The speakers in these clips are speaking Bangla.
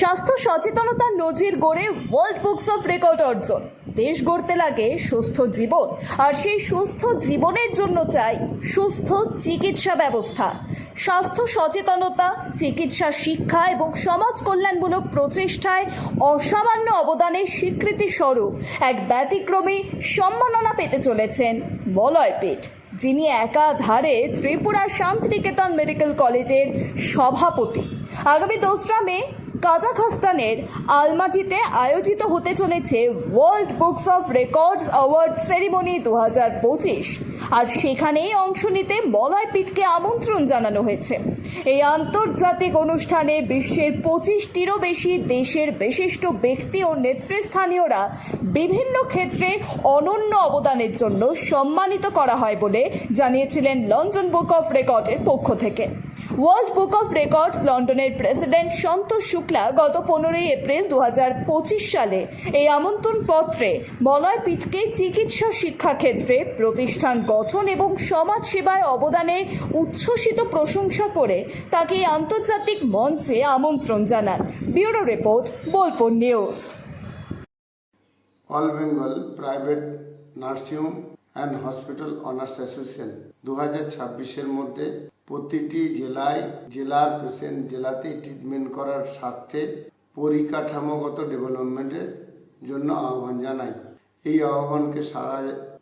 স্বাস্থ্য সচেতনতার নজির গড়ে ওয়ার্ল্ড বুকস অফ রেকর্ড অর্জন। দেশ গড়তে লাগে সুস্থ জীবন, আর সেই সুস্থ জীবনের জন্য চাই সুস্থ চিকিৎসা ব্যবস্থা। স্বাস্থ্য সচেতনতা, চিকিৎসা শিক্ষা এবং সমাজ কল্যাণমূলক প্রচেষ্টায় অসামান্য অবদানের স্বীকৃতি স্বরূপ এক ব্যতিক্রমী সম্মাননা পেতে চলেছেন মলয়পীঠ, যিনি একাধারে ত্রিপুরা শান্তিনিকেতন মেডিকেল কলেজের সভাপতি। আগামী দোসরা মে কাজাখস্তানের আলমাটিতে আয়োজিত হতে চলেছে world books of records award ceremony দু হাজার পঁচিশ। আর সেখানেই অংশ নিতে মলয় পিটকে আমন্ত্রণ জানানো হয়েছে। এই আন্তর্জাতিক অনুষ্ঠানে বিশ্বের পঁচিশটিরও বেশি দেশের বিশিষ্ট ব্যক্তি ও নেতৃস্থানীয়রা বিভিন্ন ক্ষেত্রে অনন্য অবদানের জন্য সম্মানিত করা হয় বলে জানিয়েছিলেন লন্ডন বুক অফ রেকর্ডের পক্ষ থেকে। ওয়ার্ল্ড বুক অফ রেকর্ডস লন্ডনের প্রেসিডেন্ট সন্তোষ শুক্লা গত পনেরোই এপ্রিল দু হাজার পঁচিশ সালে এই আমন্ত্রণ পত্রে মলয় পিঠকে চিকিৎসা শিক্ষা ক্ষেত্রে প্রতিষ্ঠান গঠন এবং সমাজ সেবায় অবদানে উচ্ছ্বসিত প্রশংসা করে তাকে আন্তর্জাতিক মঞ্চে আমন্ত্রণ জানান। Bureau report, Bolpur news. All Bengal private nursing home and hospital owners association দু হাজার মধ্যে প্রতিটি জেলায় জেলার পেশেন্ট জেলাতেই ট্রিটমেন্ট করার স্বার্থে পরিকাঠামোগত ডেভেলপমেন্টের জন্য আহ্বান জানাই এই আহ্বানকে সাড়া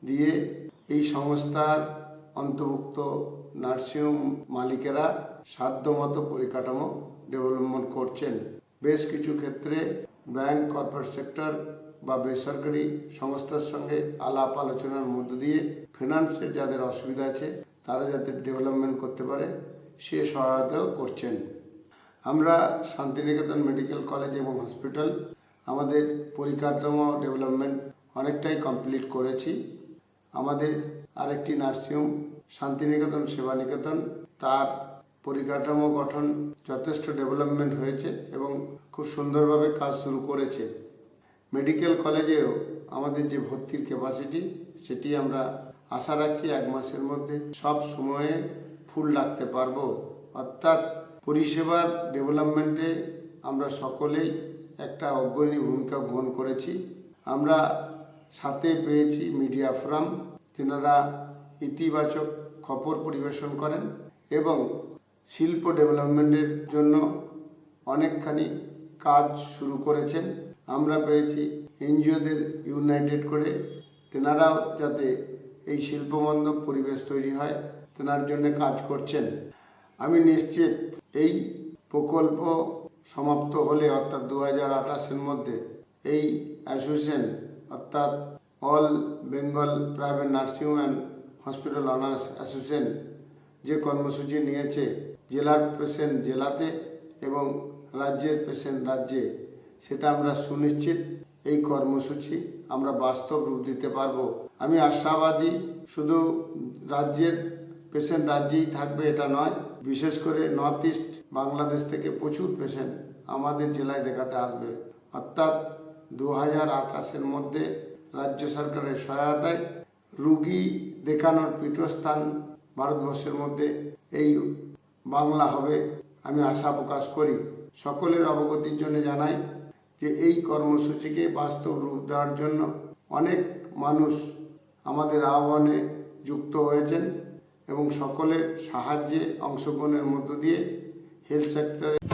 দিয়ে এই সংস্থার অন্তর্ভুক্ত নার্সিংহোম মালিকেরা সাধ্যমতো পরিকাঠামো ডেভেলপমেন্ট করছেন। বেশ কিছু ক্ষেত্রে ব্যাংক, কর্পোরেট সেক্টর বা বেসরকারি সংস্থার সঙ্গে আলাপ আলোচনার মধ্য দিয়ে ফিনান্সের যাদের অসুবিধা আছে, তারা যাতে ডেভেলপমেন্ট করতে পারে, সে সহায়তাও করছেন। আমরা শান্তিনিকেতন মেডিকেল কলেজ এবং হসপিটাল আমাদের পরিকাঠামো ডেভেলপমেন্ট অনেকটাই কমপ্লিট করেছি। আমাদের আরেকটি নার্সিংহোম, শান্তিনিকেতন সেবানিকেতন তার পরিকাঠামো গঠন যথেষ্ট ডেভেলপমেন্ট হয়েছে এবং খুব সুন্দরভাবে কাজ শুরু করেছে। মেডিকেল কলেজেও আমাদের যে ভর্তির ক্যাপাসিটি সেটি আমরা আশা রাখছি এক মাসের মধ্যে সব সময়ে ফুল রাখতে পারব। অর্থাৎ পরিষেবার ডেভেলপমেন্টে আমরা সকলেই একটা অগ্রণী ভূমিকা গ্রহণ করেছি। আমরা সাথে পেয়েছি মিডিয়া ফোরাম। যেনারা ইতিবাচক খবর পরিবেশন করেন এবং শিল্প ডেভেলপমেন্টের জন্য অনেকখানি কাজ শুরু করেছেন। আমরা পেয়েছি এনজিওদের ইউনাইটেড করে তেনারাও যাতে এই শিল্পবান্ধব পরিবেশ তৈরি হয়, তেনার জন্য কাজ করছেন। আমি নিশ্চিত এই প্রকল্প সমাপ্ত হলে অর্থাৎ দু হাজার আঠাশের মধ্যে এই অ্যাসোসিয়েশন অর্থাৎ all Bengal private nursing home and hospital owners association যে কর্মসূচি নিয়েছে জেলার পেশেন্ট জেলাতে এবং রাজ্যের পেশেন্ট রাজ্যে, সেটা আমরা সুনিশ্চিত এই কর্মসূচি আমরা বাস্তব রূপ দিতে পারব। আমি আশাবাদী শুধু রাজ্যের পেশেন্ট রাজ্যেই থাকবে এটা নয়, বিশেষ করে নর্থ ইস্ট বাংলাদেশ থেকে প্রচুর পেশেন্ট আমাদের জেলায় দেখাতে আসবে। অর্থাৎ দু হাজার আঠাশের মধ্যে রাজ্য সরকারের সহায়তায় রুগী দেখানোর পীঠস্থান ভারতবর্ষের মধ্যে। এই বাংলা হবে, আমি আশা প্রকাশ করি। সকলের অবগতির জন্য জানাই যে এই কর্মসূচিকে বাস্তব রূপ দেওয়ার জন্য অনেক মানুষ আমাদের আহ্বানে যুক্ত হয়েছেন এবং সকলের সাহায্যে অংশগ্রহণের মধ্য দিয়ে হেলথ সেক্টরে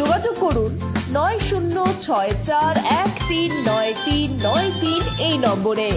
যোগাযোগ করুন নয় শূন্য ছয় চার এক তিন নয় তিন নয় তিন এই নম্বরে।